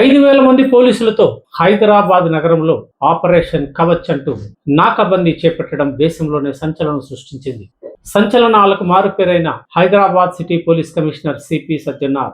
ఐదు వేల మంది పోలీసులతో హైదరాబాద్ నగరంలో ఆపరేషన్ కవచ్ అంటూ నాకాబందీ చేపట్టడం దేశంలోనే సంచలనం సృష్టించింది. సంచలనాలకు మారుపేరైన Hyderabad city police commissioner CP Sajjanar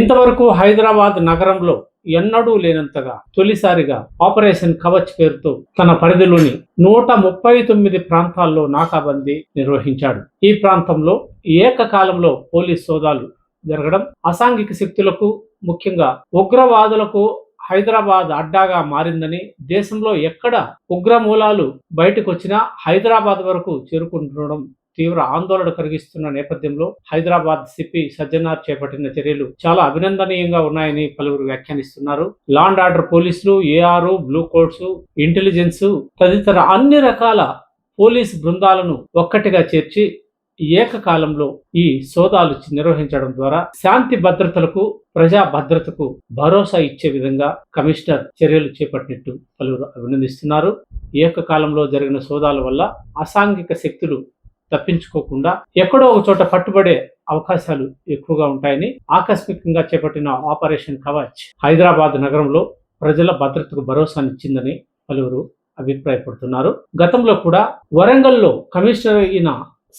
ఇంతవరకు హైదరాబాద్ నగరంలో ఎన్నడూ లేనంతగా తొలిసారిగా ఆపరేషన్ కవచ్ పేరుతో తన పరిధిలోని నూట ముప్పై తొమ్మిది ప్రాంతాల్లో నాకాబందీ నిర్వహించాడు. ఈ ప్రాంతంలో ఏకకాలంలో పోలీస్ సోదాలు జరగడం అసాంఘిక శక్తులకు ముఖ్యంగా ఉగ్రవాదులకు హైదరాబాద్ అడ్డాగా మారిందని దేశంలో ఎక్కడ ఉగ్ర మూలాలు బయటకు వచ్చినా హైదరాబాద్ వరకు చేరుకుంటుండడం తీవ్ర ఆందోళన కలిగిస్తున్న నేపథ్యంలో హైదరాబాద్ సిపి సజ్జనార్ చేపట్టిన చర్యలు చాలా అభినందనీయంగా ఉన్నాయని పలువురు వ్యాఖ్యానిస్తున్నారు. లాండ్ ఆర్డర్ పోలీసులు ఏఆర్ బ్లూ కోడ్స్ ఇంటెలిజెన్స్ తదితర అన్ని రకాల పోలీస్ బృందాలను ఒక్కటిగా చేర్చి ఏకకాలంలో ఈ సోదాలు నిర్వహించడం ద్వారా శాంతి భద్రతలకు ప్రజా భద్రతకు భరోసా ఇచ్చే విధంగా కమిషనర్ చర్యలు చేపట్టినట్టు పలువురు అభినందిస్తున్నారు. ఏకకాలంలో జరిగిన సోదాల వల్ల అసాంఘిక శక్తులు తప్పించుకోకుండా ఎక్కడో ఒక చోట పట్టుబడే అవకాశాలు ఎక్కువగా ఉంటాయని ఆకస్మికంగా చేపట్టిన ఆపరేషన్ కవచ్ హైదరాబాద్ నగరంలో ప్రజల భద్రతకు భరోసానిచ్చిందని పలువురు అభిప్రాయపడుతున్నారు. గతంలో కూడా వరంగల్లో కమిషనర్ అయిన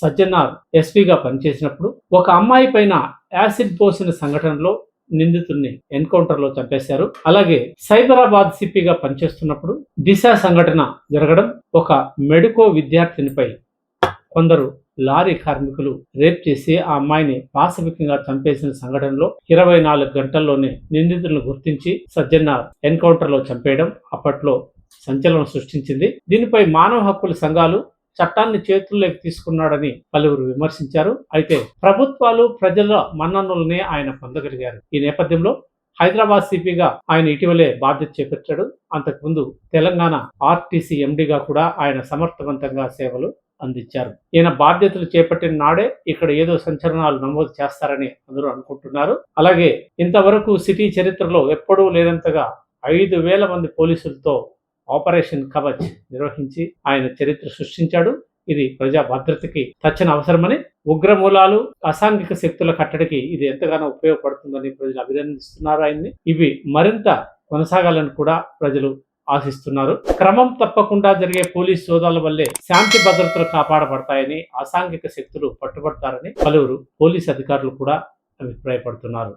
సజ్జనార్ ఎస్పీగా పనిచేసినప్పుడు ఒక అమ్మాయి పైన యాసిడ్ పోసిన సంఘటనలో నిందితుడిని ఎన్కౌంటర్లో చంపేశారు. అలాగే సైబరాబాద్ సిపిగా పనిచేస్తున్నప్పుడు దిశ సంఘటన జరగడం ఒక మెడికో విద్యార్థినిపై కొందరు లారీ కార్మికులు రేప్ చేసి ఆ అమ్మాయిని పాశవికంగా చంపేసిన సంఘటనలో ఇరవై నాలుగు గంటల్లోనే నిందితులను గుర్తించి సజ్జనార్ ఎన్కౌంటర్లో చంపేయడం అప్పట్లో సంచలనం సృష్టించింది. దీనిపై మానవ హక్కుల సంఘాలు చట్టాన్ని చేతుల్లోకి తీసుకున్నాడని పలువురు విమర్శించారు. అయితే ప్రభుత్వాలు ప్రజల మన్ననల్ని ఆయన పొందగలిగారు. ఈ నేపథ్యంలో హైదరాబాద్ సిపిగా ఆయన ఇటీవలే బాధ్యత చేపట్టాడు. అంతకుముందు తెలంగాణ ఆర్టీసీ ఎండిగా కూడా ఆయన సమర్థవంతంగా సేవలు అందించారు. ఈయన బాధ్యతలు చేపట్టిన నాడే ఇక్కడ ఏదో సంచలనాలు నమోదు చేస్తారని అందరూ అనుకుంటున్నారు. అలాగే ఇంతవరకు సిటీ చరిత్రలో ఎప్పుడూ లేనంతగా ఐదు వేల మంది పోలీసులతో ఆపరేషన్ కవచ్ నిర్వహించి ఆయన చరిత్ర సృష్టించాడు. ఇది ప్రజా భద్రతకి తక్షణ అవసరమని ఉగ్రమూలాలు అసాంఘిక శక్తుల కట్టడికి ఇది ఎంతగానో ఉపయోగపడుతుందని ప్రజలు అభినందిస్తున్నారు ఆయన్ని. ఇవి మరింత కొనసాగాలని కూడా ప్రజలు ఆశిస్తున్నారు. క్రమం తప్పకుండా జరిగే పోలీస్ సోదాల వల్లే శాంతి భద్రతలు కాపాడబడతాయని అసాంఘిక శక్తులు పట్టుబడతారని పలువురు పోలీస్ అధికారులు కూడా అభిప్రాయపడుతున్నారు.